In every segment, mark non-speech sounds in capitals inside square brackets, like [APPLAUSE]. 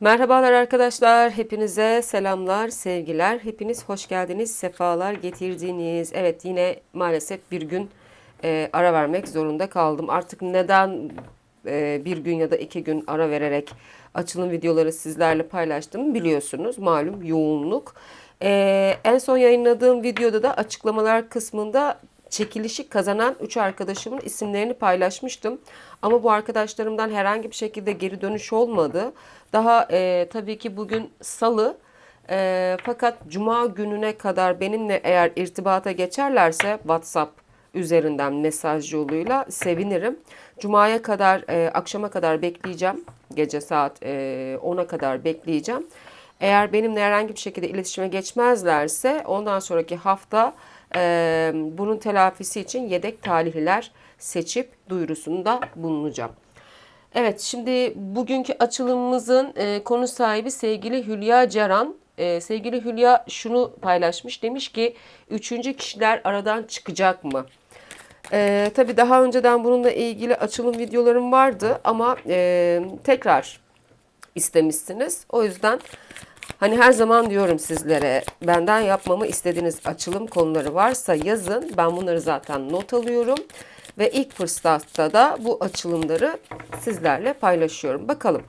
Merhabalar arkadaşlar, hepinize selamlar, sevgiler. Hepiniz hoş geldiniz, sefalar getirdiniz. Evet yine maalesef bir gün e, ara vermek zorunda kaldım. Artık neden e, bir gün ya da iki gün ara vererek açılım videoları sizlerle paylaştım biliyorsunuz. Malum yoğunluk. E, en son yayınladığım videoda da açıklamalar kısmında çekilişi kazanan 3 arkadaşımın isimlerini paylaşmıştım. Ama bu arkadaşlarımdan herhangi bir şekilde geri dönüş olmadı. Daha e, tabii ki bugün salı. E, fakat cuma gününe kadar benimle eğer irtibata geçerlerse WhatsApp üzerinden mesaj yoluyla sevinirim. Cuma'ya kadar, e, akşama kadar bekleyeceğim. Gece saat e, 10'a kadar bekleyeceğim. Eğer benimle herhangi bir şekilde iletişime geçmezlerse ondan sonraki hafta bunun telafisi için yedek talihliler seçip duyurusunda bulunacağım. Evet şimdi bugünkü açılımımızın konu sahibi sevgili Hülya Caran. Sevgili Hülya şunu paylaşmış demiş ki üçüncü kişiler aradan çıkacak mı? E, tabii daha önceden bununla ilgili açılım videolarım vardı ama e, tekrar istemişsiniz. O yüzden hani her zaman diyorum sizlere benden yapmamı istediğiniz açılım konuları varsa yazın. Ben bunları zaten not alıyorum. Ve ilk fırsatta da bu açılımları sizlerle paylaşıyorum. Bakalım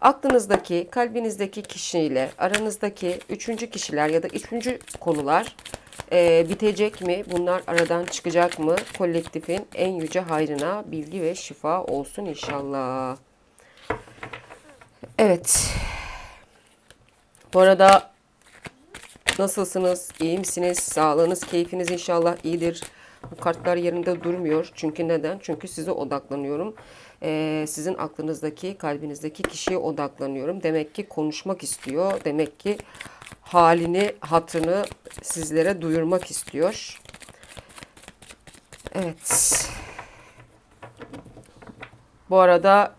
aklınızdaki, kalbinizdeki kişiyle aranızdaki üçüncü kişiler ya da üçüncü konular e, bitecek mi? Bunlar aradan çıkacak mı? Kolektifin en yüce hayrına bilgi ve şifa olsun inşallah. Evet. Bu arada nasılsınız? İyi misiniz? Sağlığınız, keyfiniz inşallah iyidir. Bu kartlar yerinde durmuyor. Çünkü neden? Çünkü size odaklanıyorum. Ee, sizin aklınızdaki, kalbinizdeki kişiye odaklanıyorum. Demek ki konuşmak istiyor. Demek ki halini, hatını sizlere duyurmak istiyor. Evet. Bu arada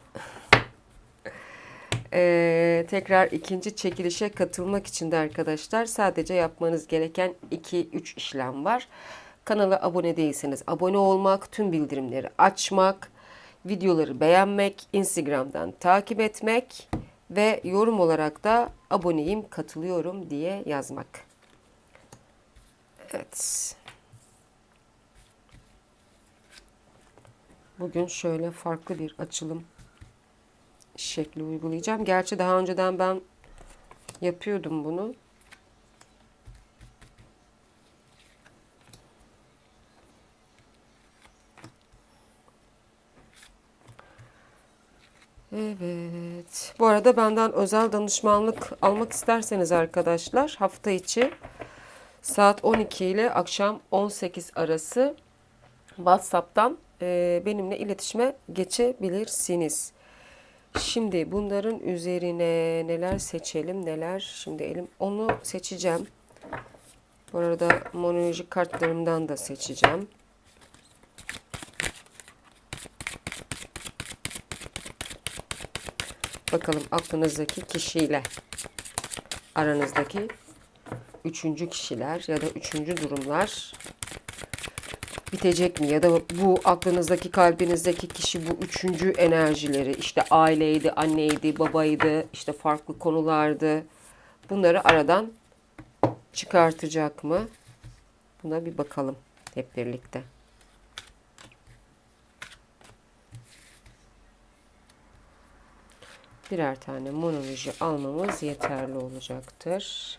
ee, tekrar ikinci çekilişe katılmak için de arkadaşlar sadece yapmanız gereken 2-3 işlem var. Kanala abone değilseniz abone olmak, tüm bildirimleri açmak, videoları beğenmek, Instagram'dan takip etmek ve yorum olarak da aboneyim, katılıyorum diye yazmak. Evet. Bugün şöyle farklı bir açılım şekli uygulayacağım. Gerçi daha önceden ben yapıyordum bunu. Evet. Bu arada benden özel danışmanlık almak isterseniz arkadaşlar hafta içi saat 12 ile akşam 18 arası WhatsApp'tan benimle iletişime geçebilirsiniz. Şimdi bunların üzerine neler seçelim neler şimdi elim onu seçeceğim. Bu arada monolojik kartlarımdan da seçeceğim. Bakalım aklınızdaki kişiyle aranızdaki üçüncü kişiler ya da üçüncü durumlar bitecek mi? Ya da bu aklınızdaki, kalbinizdeki kişi bu üçüncü enerjileri işte aileydi, anneydi, babaydı, işte farklı konulardı. Bunları aradan çıkartacak mı? Buna bir bakalım hep birlikte. Birer tane monoloji almamız yeterli olacaktır.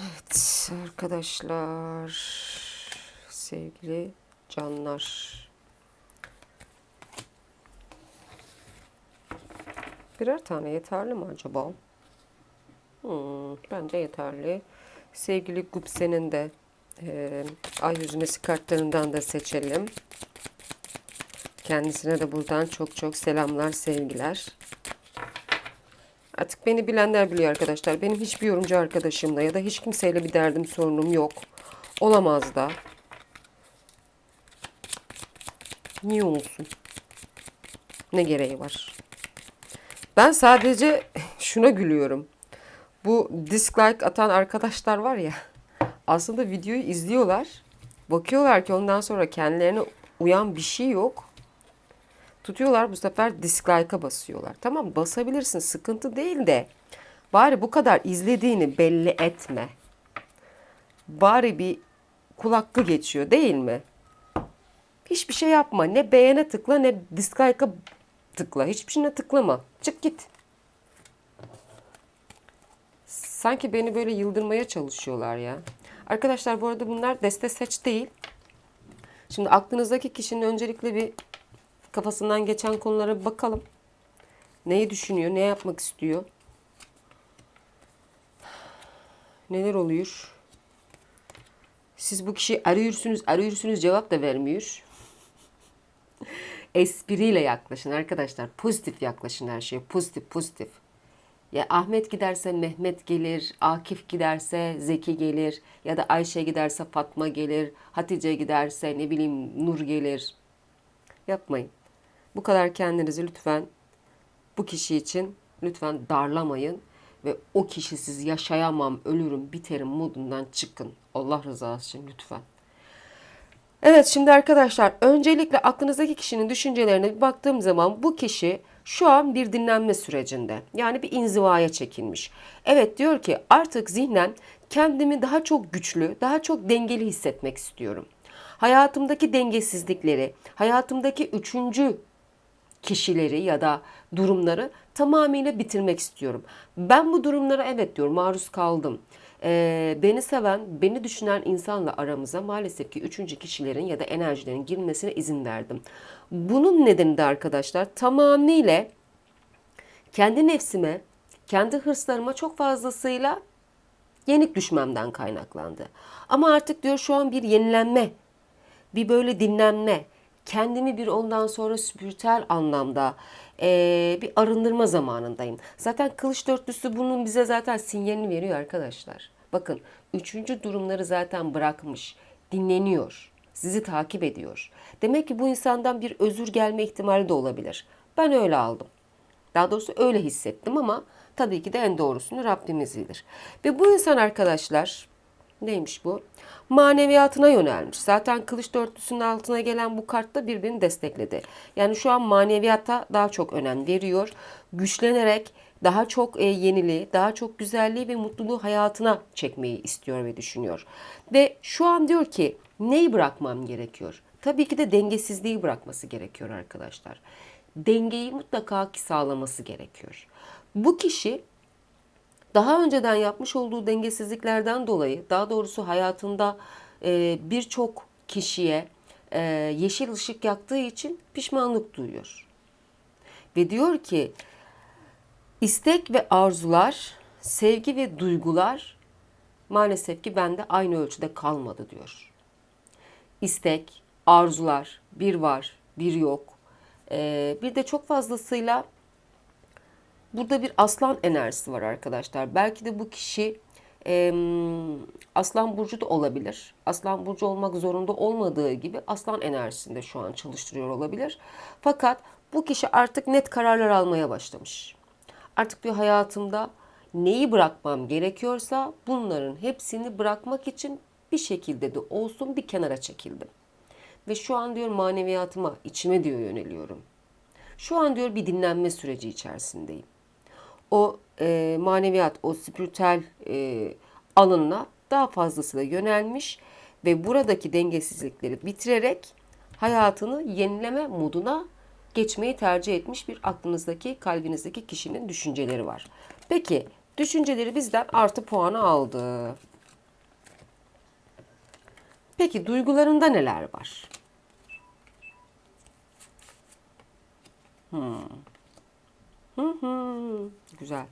Evet arkadaşlar sevgili canlar birer tane yeterli mi acaba? Hmm, bence yeterli. Sevgili Gupse'nin de e, ay yüzmesi kartlarından da seçelim. Kendisine de buradan çok çok selamlar, sevgiler. Artık beni bilenler biliyor arkadaşlar. Benim hiçbir yorumcu arkadaşımla ya da hiç kimseyle bir derdim sorunum yok. Olamaz da. Niye olsun? Ne gereği var? Ben sadece [LAUGHS] şuna gülüyorum. Bu dislike atan arkadaşlar var ya. [LAUGHS] Aslında videoyu izliyorlar. Bakıyorlar ki ondan sonra kendilerine uyan bir şey yok. Tutuyorlar bu sefer dislike'a basıyorlar. Tamam basabilirsin sıkıntı değil de bari bu kadar izlediğini belli etme. Bari bir kul geçiyor değil mi? Hiçbir şey yapma. Ne beğene tıkla ne dislike'a tıkla. Hiçbir şeyine tıklama. Çık git. Sanki beni böyle yıldırmaya çalışıyorlar ya. Arkadaşlar bu arada bunlar deste seç değil. Şimdi aklınızdaki kişinin öncelikle bir kafasından geçen konulara bakalım. Neyi düşünüyor, ne yapmak istiyor? Neler oluyor? Siz bu kişiyi arıyorsunuz, arıyorsunuz cevap da vermiyor. [LAUGHS] Espriyle yaklaşın arkadaşlar. Pozitif yaklaşın her şeye. Pozitif, pozitif. Ya Ahmet giderse Mehmet gelir, Akif giderse Zeki gelir ya da Ayşe giderse Fatma gelir, Hatice giderse ne bileyim Nur gelir. Yapmayın. Bu kadar kendinizi lütfen bu kişi için lütfen darlamayın ve o kişisiz yaşayamam, ölürüm, biterim modundan çıkın. Allah rızası için lütfen. Evet şimdi arkadaşlar öncelikle aklınızdaki kişinin düşüncelerine bir baktığım zaman bu kişi şu an bir dinlenme sürecinde. Yani bir inzivaya çekilmiş. Evet diyor ki artık zihnen kendimi daha çok güçlü, daha çok dengeli hissetmek istiyorum. Hayatımdaki dengesizlikleri, hayatımdaki üçüncü kişileri ya da durumları tamamıyla bitirmek istiyorum. Ben bu durumlara evet diyor maruz kaldım. Ee, beni seven, beni düşünen insanla aramıza maalesef ki üçüncü kişilerin ya da enerjilerin girmesine izin verdim. Bunun nedeni de arkadaşlar tamamıyla kendi nefsime, kendi hırslarıma çok fazlasıyla yenik düşmemden kaynaklandı. Ama artık diyor şu an bir yenilenme, bir böyle dinlenme, kendimi bir ondan sonra spiritüel anlamda eee, bir arındırma zamanındayım. Zaten kılıç dörtlüsü bunun bize zaten sinyalini veriyor arkadaşlar. Bakın üçüncü durumları zaten bırakmış, dinleniyor, sizi takip ediyor. Demek ki bu insandan bir özür gelme ihtimali de olabilir. Ben öyle aldım. Daha doğrusu öyle hissettim ama tabii ki de en doğrusunu Rabbimiz bilir. Ve bu insan arkadaşlar neymiş bu? Maneviyatına yönelmiş. Zaten kılıç dörtlüsünün altına gelen bu kart da birbirini destekledi. Yani şu an maneviyata daha çok önem veriyor. Güçlenerek daha çok e, yeniliği, daha çok güzelliği ve mutluluğu hayatına çekmeyi istiyor ve düşünüyor. Ve şu an diyor ki neyi bırakmam gerekiyor? Tabii ki de dengesizliği bırakması gerekiyor arkadaşlar. Dengeyi mutlaka ki sağlaması gerekiyor. Bu kişi daha önceden yapmış olduğu dengesizliklerden dolayı daha doğrusu hayatında e, birçok kişiye e, yeşil ışık yaktığı için pişmanlık duyuyor. Ve diyor ki istek ve arzular, sevgi ve duygular maalesef ki bende aynı ölçüde kalmadı diyor. İstek, arzular bir var, bir yok. E, bir de çok fazlasıyla Burada bir aslan enerjisi var arkadaşlar. Belki de bu kişi e, aslan burcu da olabilir. Aslan burcu olmak zorunda olmadığı gibi aslan enerjisinde şu an çalıştırıyor olabilir. Fakat bu kişi artık net kararlar almaya başlamış. Artık bir hayatımda neyi bırakmam gerekiyorsa bunların hepsini bırakmak için bir şekilde de olsun bir kenara çekildim. Ve şu an diyor maneviyatıma, içime diyor yöneliyorum. Şu an diyor bir dinlenme süreci içerisindeyim o e, maneviyat, o spiritüel e, alanına daha fazlasıyla yönelmiş ve buradaki dengesizlikleri bitirerek hayatını yenileme moduna geçmeyi tercih etmiş bir aklınızdaki, kalbinizdeki kişinin düşünceleri var. Peki, düşünceleri bizden artı puanı aldı. Peki duygularında neler var? Hmm. Hı hı. Güzel.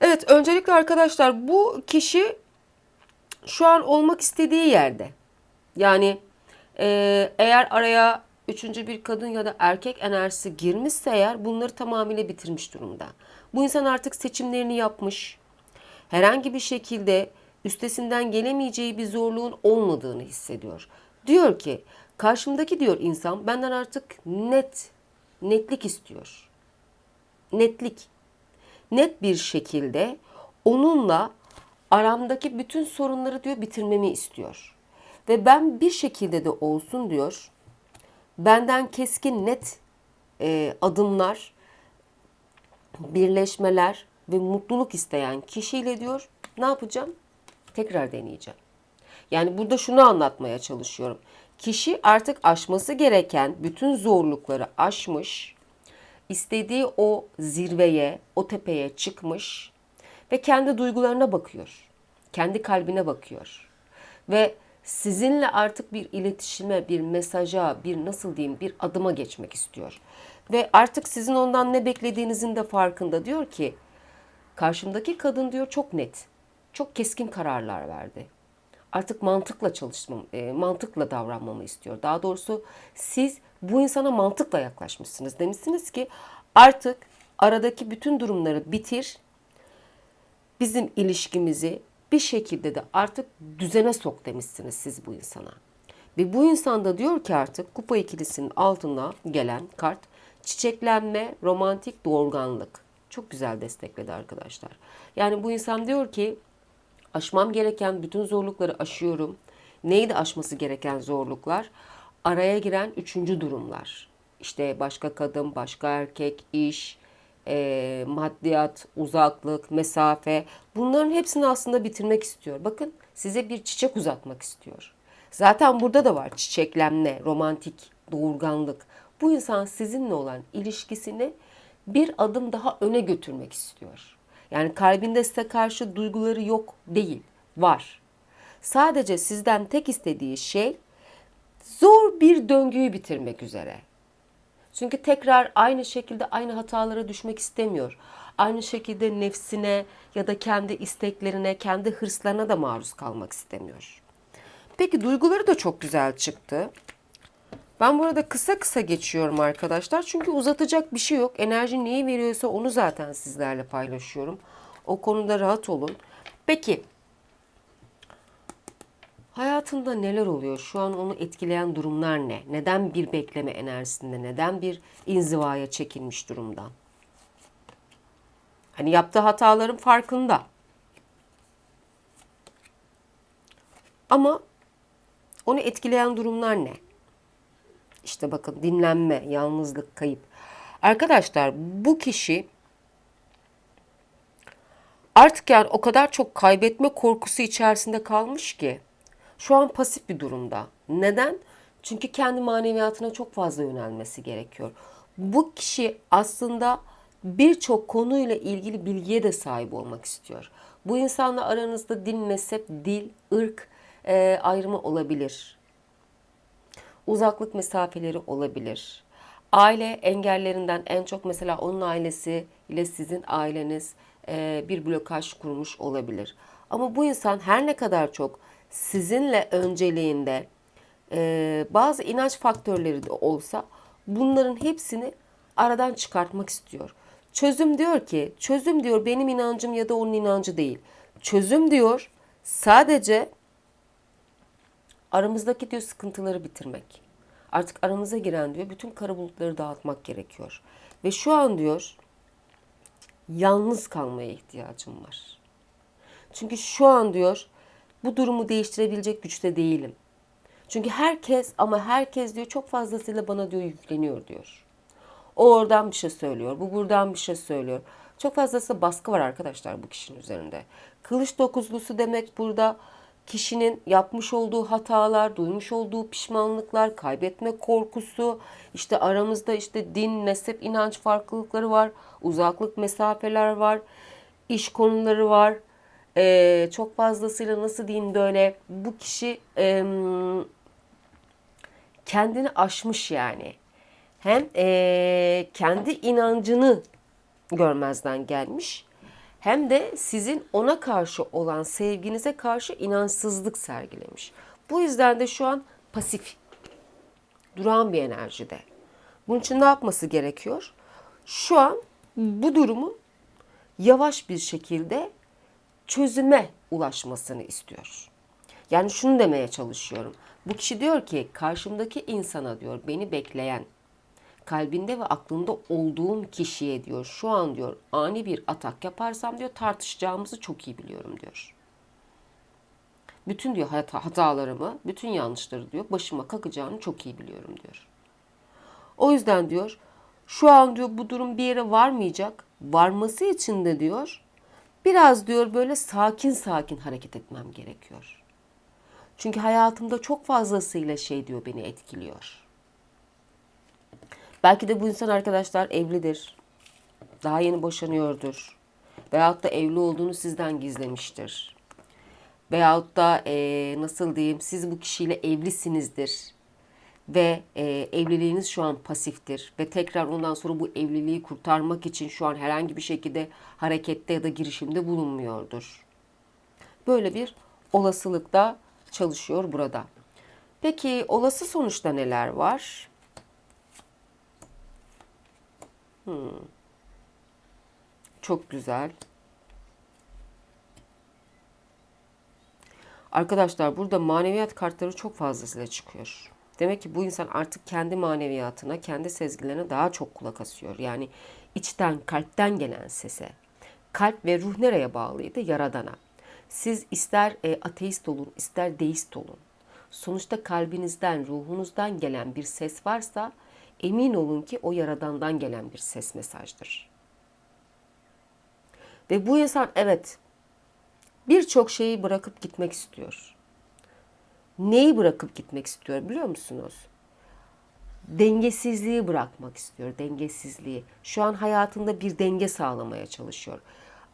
Evet, öncelikle arkadaşlar bu kişi şu an olmak istediği yerde. Yani e, eğer araya üçüncü bir kadın ya da erkek enerjisi girmişse eğer bunları tamamıyla bitirmiş durumda. Bu insan artık seçimlerini yapmış. Herhangi bir şekilde üstesinden gelemeyeceği bir zorluğun olmadığını hissediyor. Diyor ki karşımdaki diyor insan benden artık net, netlik istiyor. Netlik. Net bir şekilde onunla aramdaki bütün sorunları diyor bitirmemi istiyor. Ve ben bir şekilde de olsun diyor. Benden keskin net e, adımlar, birleşmeler ve mutluluk isteyen kişiyle diyor ne yapacağım? Tekrar deneyeceğim. Yani burada şunu anlatmaya çalışıyorum. Kişi artık aşması gereken bütün zorlukları aşmış, istediği o zirveye, o tepeye çıkmış ve kendi duygularına bakıyor. Kendi kalbine bakıyor. Ve sizinle artık bir iletişime, bir mesaja, bir nasıl diyeyim, bir adıma geçmek istiyor. Ve artık sizin ondan ne beklediğinizin de farkında. Diyor ki, karşımdaki kadın diyor çok net, çok keskin kararlar verdi. Artık mantıkla çalışmam, e, mantıkla davranmamı istiyor. Daha doğrusu siz bu insana mantıkla yaklaşmışsınız. Demişsiniz ki artık aradaki bütün durumları bitir, bizim ilişkimizi bir şekilde de artık düzene sok demişsiniz siz bu insana. Ve bu insan da diyor ki artık kupa ikilisinin altına gelen kart çiçeklenme, romantik doğurganlık. Çok güzel destekledi arkadaşlar. Yani bu insan diyor ki aşmam gereken bütün zorlukları aşıyorum. Neydi aşması gereken zorluklar? Araya giren üçüncü durumlar. İşte başka kadın, başka erkek, iş, e, maddiyat, uzaklık, mesafe bunların hepsini aslında bitirmek istiyor. Bakın size bir çiçek uzatmak istiyor. Zaten burada da var çiçeklenme, romantik, doğurganlık. Bu insan sizinle olan ilişkisini bir adım daha öne götürmek istiyor. Yani kalbinde size karşı duyguları yok değil, var. Sadece sizden tek istediği şey zor bir döngüyü bitirmek üzere. Çünkü tekrar aynı şekilde aynı hatalara düşmek istemiyor. Aynı şekilde nefsine ya da kendi isteklerine, kendi hırslarına da maruz kalmak istemiyor. Peki duyguları da çok güzel çıktı. Ben burada kısa kısa geçiyorum arkadaşlar. Çünkü uzatacak bir şey yok. Enerji neyi veriyorsa onu zaten sizlerle paylaşıyorum. O konuda rahat olun. Peki hayatında neler oluyor? Şu an onu etkileyen durumlar ne? Neden bir bekleme enerjisinde? Neden bir inzivaya çekilmiş durumda? Hani yaptığı hataların farkında. Ama onu etkileyen durumlar ne? İşte bakın dinlenme, yalnızlık, kayıp. Arkadaşlar bu kişi artık yani o kadar çok kaybetme korkusu içerisinde kalmış ki şu an pasif bir durumda. Neden? Çünkü kendi maneviyatına çok fazla yönelmesi gerekiyor. Bu kişi aslında birçok konuyla ilgili bilgiye de sahip olmak istiyor. Bu insanla aranızda din, mezhep, dil, ırk e, ayrımı olabilir uzaklık mesafeleri olabilir. Aile engellerinden en çok mesela onun ailesi ile sizin aileniz e, bir blokaj kurmuş olabilir. Ama bu insan her ne kadar çok sizinle önceliğinde e, bazı inanç faktörleri de olsa bunların hepsini aradan çıkartmak istiyor. Çözüm diyor ki, çözüm diyor benim inancım ya da onun inancı değil. Çözüm diyor sadece aramızdaki diyor sıkıntıları bitirmek. Artık aramıza giren diyor bütün kara bulutları dağıtmak gerekiyor. Ve şu an diyor yalnız kalmaya ihtiyacım var. Çünkü şu an diyor bu durumu değiştirebilecek güçte değilim. Çünkü herkes ama herkes diyor çok fazlasıyla bana diyor yükleniyor diyor. O oradan bir şey söylüyor, bu buradan bir şey söylüyor. Çok fazlası baskı var arkadaşlar bu kişinin üzerinde. Kılıç dokuzlusu demek burada kişinin yapmış olduğu hatalar, duymuş olduğu pişmanlıklar, kaybetme korkusu, işte aramızda işte din, mezhep, inanç farklılıkları var, uzaklık mesafeler var, iş konuları var. Ee, çok fazlasıyla nasıl diyeyim böyle bu kişi e, kendini aşmış yani. Hem e, kendi inancını görmezden gelmiş hem de sizin ona karşı olan sevginize karşı inançsızlık sergilemiş. Bu yüzden de şu an pasif, duran bir enerjide. Bunun için ne yapması gerekiyor? Şu an bu durumu yavaş bir şekilde çözüme ulaşmasını istiyor. Yani şunu demeye çalışıyorum. Bu kişi diyor ki karşımdaki insana diyor beni bekleyen kalbinde ve aklında olduğum kişiye diyor şu an diyor ani bir atak yaparsam diyor tartışacağımızı çok iyi biliyorum diyor. Bütün diyor hata, hatalarımı, bütün yanlışları diyor başıma kakacağını çok iyi biliyorum diyor. O yüzden diyor şu an diyor bu durum bir yere varmayacak. Varması için de diyor biraz diyor böyle sakin sakin hareket etmem gerekiyor. Çünkü hayatımda çok fazlasıyla şey diyor beni etkiliyor. Belki de bu insan arkadaşlar evlidir. Daha yeni boşanıyordur. Veyahut da evli olduğunu sizden gizlemiştir. Veyahut da e, nasıl diyeyim siz bu kişiyle evlisinizdir. Ve e, evliliğiniz şu an pasiftir. Ve tekrar ondan sonra bu evliliği kurtarmak için şu an herhangi bir şekilde harekette ya da girişimde bulunmuyordur. Böyle bir olasılıkta çalışıyor burada. Peki olası sonuçta neler var? Hmm. Çok güzel. Arkadaşlar burada maneviyat kartları çok fazlasıyla çıkıyor. Demek ki bu insan artık kendi maneviyatına, kendi sezgilerine daha çok kulak asıyor. Yani içten, kalpten gelen sese. Kalp ve ruh nereye bağlıydı? Yaradana. Siz ister e, ateist olun, ister deist olun. Sonuçta kalbinizden, ruhunuzdan gelen bir ses varsa emin olun ki o yaradandan gelen bir ses mesajdır. Ve bu insan evet birçok şeyi bırakıp gitmek istiyor. Neyi bırakıp gitmek istiyor biliyor musunuz? Dengesizliği bırakmak istiyor, dengesizliği. Şu an hayatında bir denge sağlamaya çalışıyor.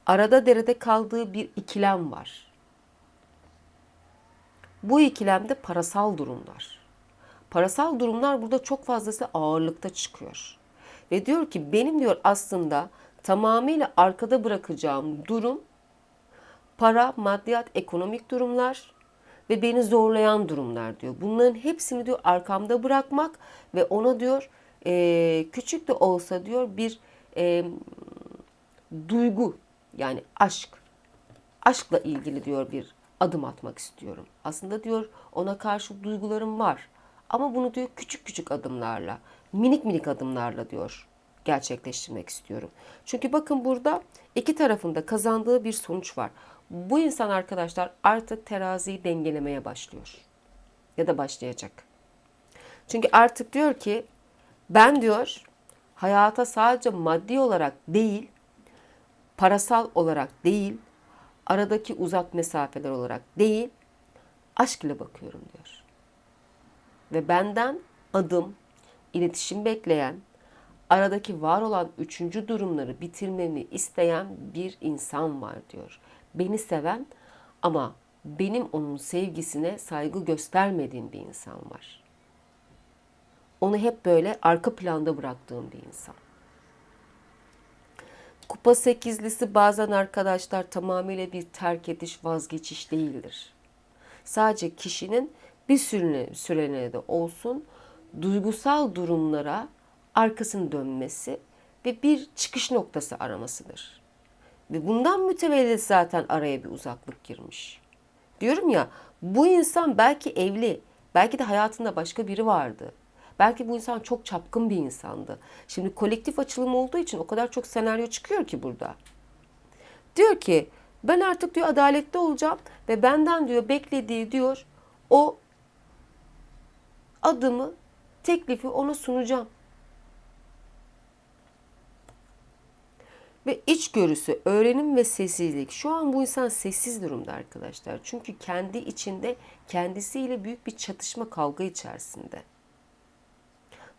Arada derede kaldığı bir ikilem var. Bu ikilemde parasal durumlar. Parasal durumlar burada çok fazlası ağırlıkta çıkıyor. Ve diyor ki benim diyor aslında tamamıyla arkada bırakacağım durum para, maddiyat, ekonomik durumlar ve beni zorlayan durumlar diyor. Bunların hepsini diyor arkamda bırakmak ve ona diyor e, küçük de olsa diyor bir e, duygu yani aşk, aşkla ilgili diyor bir adım atmak istiyorum. Aslında diyor ona karşı duygularım var. Ama bunu diyor küçük küçük adımlarla, minik minik adımlarla diyor gerçekleştirmek istiyorum. Çünkü bakın burada iki tarafında kazandığı bir sonuç var. Bu insan arkadaşlar artık teraziyi dengelemeye başlıyor. Ya da başlayacak. Çünkü artık diyor ki ben diyor hayata sadece maddi olarak değil, parasal olarak değil, aradaki uzak mesafeler olarak değil, aşk ile bakıyorum diyor. Ve benden adım, iletişim bekleyen, aradaki var olan üçüncü durumları bitirmemi isteyen bir insan var diyor. Beni seven ama benim onun sevgisine saygı göstermediğim bir insan var. Onu hep böyle arka planda bıraktığım bir insan. Kupa sekizlisi bazen arkadaşlar tamamıyla bir terk ediş, vazgeçiş değildir. Sadece kişinin bir sürene, sürene de olsun duygusal durumlara arkasını dönmesi ve bir çıkış noktası aramasıdır. Ve bundan mütevellit zaten araya bir uzaklık girmiş. Diyorum ya bu insan belki evli, belki de hayatında başka biri vardı. Belki bu insan çok çapkın bir insandı. Şimdi kolektif açılım olduğu için o kadar çok senaryo çıkıyor ki burada. Diyor ki ben artık diyor adaletli olacağım ve benden diyor beklediği diyor o adımı, teklifi ona sunacağım. Ve içgörüsü, öğrenim ve sessizlik. Şu an bu insan sessiz durumda arkadaşlar. Çünkü kendi içinde kendisiyle büyük bir çatışma, kavga içerisinde.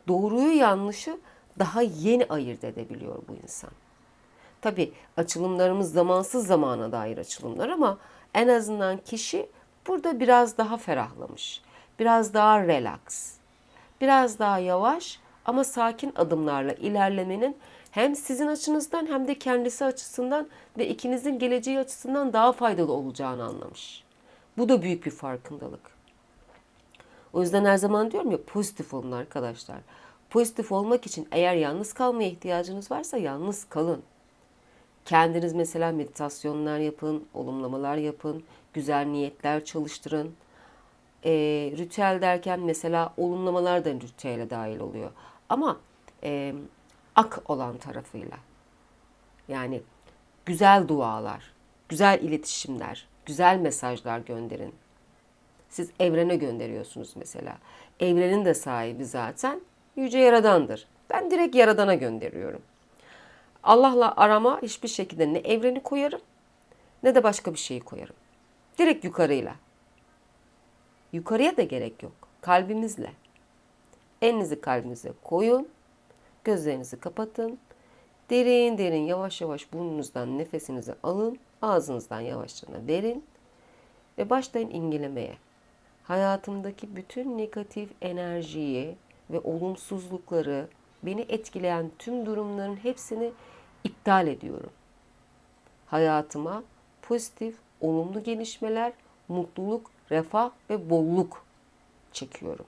Doğruyu yanlışı daha yeni ayırt edebiliyor bu insan. Tabi açılımlarımız zamansız zamana dair açılımlar ama en azından kişi burada biraz daha ferahlamış. Biraz daha relax. Biraz daha yavaş ama sakin adımlarla ilerlemenin hem sizin açınızdan hem de kendisi açısından ve ikinizin geleceği açısından daha faydalı olacağını anlamış. Bu da büyük bir farkındalık. O yüzden her zaman diyorum ya pozitif olun arkadaşlar. Pozitif olmak için eğer yalnız kalmaya ihtiyacınız varsa yalnız kalın. Kendiniz mesela meditasyonlar yapın, olumlamalar yapın, güzel niyetler çalıştırın. E, ritüel derken mesela olumlamalar da ritüele dahil oluyor. Ama e, ak olan tarafıyla. Yani güzel dualar, güzel iletişimler, güzel mesajlar gönderin. Siz evrene gönderiyorsunuz mesela. Evrenin de sahibi zaten Yüce Yaradan'dır. Ben direkt Yaradan'a gönderiyorum. Allah'la arama hiçbir şekilde ne evreni koyarım ne de başka bir şeyi koyarım. Direkt yukarıyla. Yukarıya da gerek yok. Kalbimizle. Elinizi kalbinize koyun. Gözlerinizi kapatın. Derin derin yavaş yavaş burnunuzdan nefesinizi alın. Ağzınızdan yavaşça verin. Ve başlayın ingelemeye. Hayatımdaki bütün negatif enerjiyi ve olumsuzlukları, beni etkileyen tüm durumların hepsini iptal ediyorum. Hayatıma pozitif, olumlu gelişmeler, mutluluk, refah ve bolluk çekiyorum.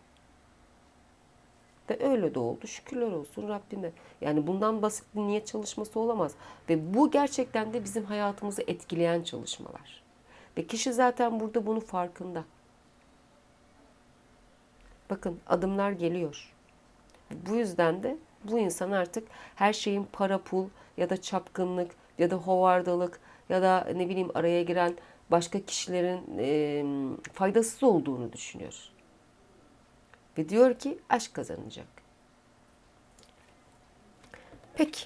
Ve öyle de oldu. Şükürler olsun Rabbime. Yani bundan basit bir niyet çalışması olamaz. Ve bu gerçekten de bizim hayatımızı etkileyen çalışmalar. Ve kişi zaten burada bunun farkında. Bakın adımlar geliyor. Bu yüzden de bu insan artık her şeyin para pul ya da çapkınlık ya da hovardalık ya da ne bileyim araya giren başka kişilerin e, faydasız olduğunu düşünüyor. Ve diyor ki aşk kazanacak. Peki.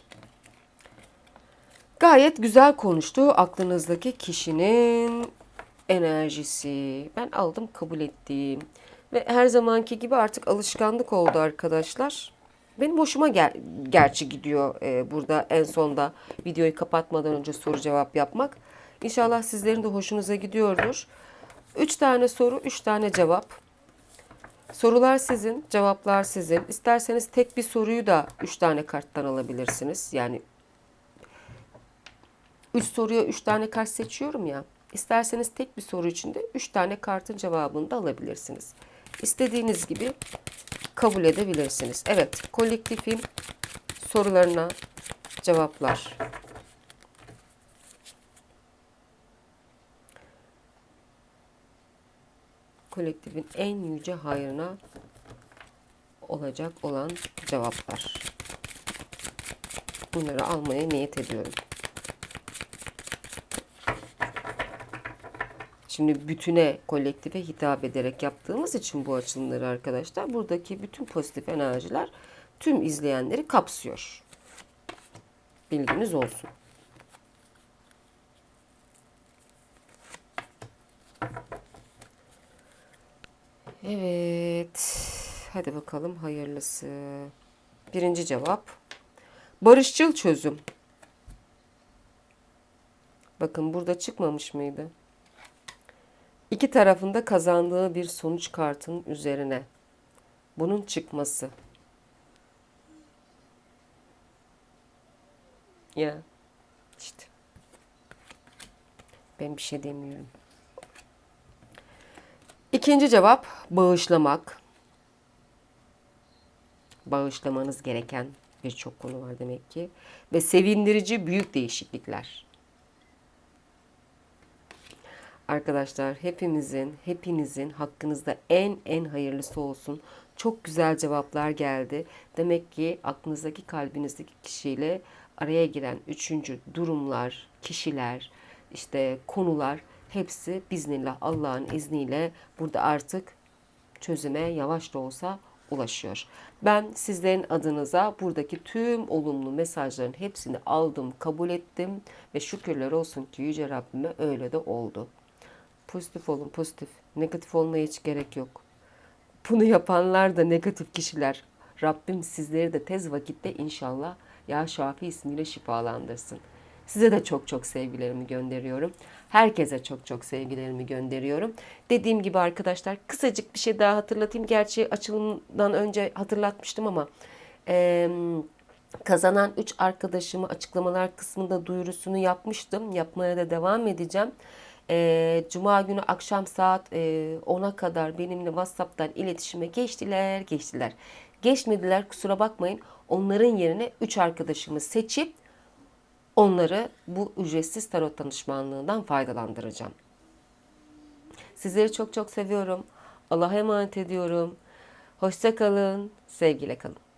Gayet güzel konuştu aklınızdaki kişinin enerjisi. Ben aldım kabul ettim. Ve her zamanki gibi artık alışkanlık oldu arkadaşlar. Benim hoşuma ger gerçi gidiyor e, burada en sonda videoyu kapatmadan önce soru cevap yapmak. İnşallah sizlerin de hoşunuza gidiyordur. Üç tane soru, üç tane cevap. Sorular sizin, cevaplar sizin. İsterseniz tek bir soruyu da üç tane karttan alabilirsiniz. Yani üç soruya üç tane kart seçiyorum ya. İsterseniz tek bir soru için de üç tane kartın cevabını da alabilirsiniz. İstediğiniz gibi kabul edebilirsiniz. Evet, kolektifin sorularına cevaplar. Kolektifin en yüce hayrına olacak olan cevaplar. Bunları almaya niyet ediyorum. Şimdi bütüne, kolektife hitap ederek yaptığımız için bu açılımları arkadaşlar buradaki bütün pozitif enerjiler tüm izleyenleri kapsıyor. Bilginiz olsun. Evet. Hadi bakalım hayırlısı. Birinci cevap. Barışçıl çözüm. Bakın burada çıkmamış mıydı? İki tarafında kazandığı bir sonuç kartın üzerine bunun çıkması. Ya işte ben bir şey demiyorum. İkinci cevap bağışlamak. Bağışlamanız gereken birçok konu var demek ki ve sevindirici büyük değişiklikler. Arkadaşlar hepimizin, hepinizin hakkınızda en en hayırlısı olsun. Çok güzel cevaplar geldi. Demek ki aklınızdaki kalbinizdeki kişiyle araya giren üçüncü durumlar, kişiler, işte konular hepsi biznillah Allah'ın izniyle burada artık çözüme yavaş da olsa ulaşıyor. Ben sizlerin adınıza buradaki tüm olumlu mesajların hepsini aldım, kabul ettim ve şükürler olsun ki Yüce Rabbime öyle de oldu. Pozitif olun pozitif. Negatif olmaya hiç gerek yok. Bunu yapanlar da negatif kişiler. Rabbim sizleri de tez vakitte inşallah Ya Şafi ismiyle şifalandırsın. Size de çok çok sevgilerimi gönderiyorum. Herkese çok çok sevgilerimi gönderiyorum. Dediğim gibi arkadaşlar kısacık bir şey daha hatırlatayım. Gerçi açılımdan önce hatırlatmıştım ama e, kazanan 3 arkadaşımı açıklamalar kısmında duyurusunu yapmıştım. Yapmaya da devam edeceğim. E, Cuma günü akşam saat e, 10'a kadar benimle WhatsApp'tan iletişime geçtiler, geçtiler. Geçmediler kusura bakmayın. Onların yerine 3 arkadaşımı seçip onları bu ücretsiz tarot danışmanlığından faydalandıracağım. Sizleri çok çok seviyorum. Allah'a emanet ediyorum. Hoşça kalın, sevgiyle kalın.